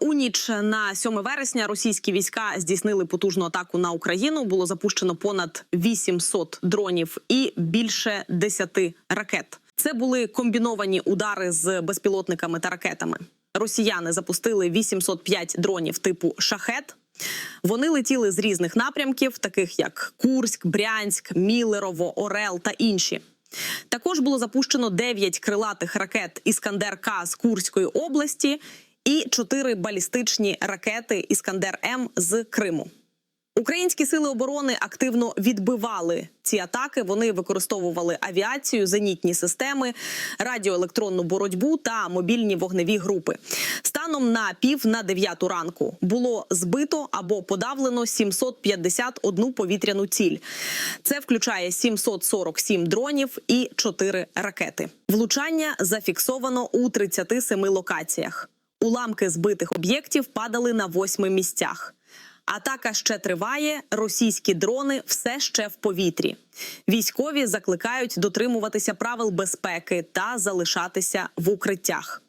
У ніч на 7 вересня російські війська здійснили потужну атаку на Україну. Було запущено понад 800 дронів і більше 10 ракет. Це були комбіновані удари з безпілотниками та ракетами. Росіяни запустили 805 дронів типу шахет. Вони летіли з різних напрямків, таких як Курськ, Брянськ, Мілерово, Орел та інші. Також було запущено 9 крилатих ракет Іскандер К з Курської області і 4 балістичні ракети Іскандер М з Криму. Українські сили оборони активно відбивали ці атаки. Вони використовували авіацію, зенітні системи, радіоелектронну боротьбу та мобільні вогневі групи. Станом на пів на дев'яту ранку було збито або подавлено 751 повітряну ціль. Це включає 747 дронів і 4 ракети. Влучання зафіксовано у 37 локаціях. Уламки збитих об'єктів падали на восьми місцях. Атака ще триває. Російські дрони все ще в повітрі. Військові закликають дотримуватися правил безпеки та залишатися в укриттях.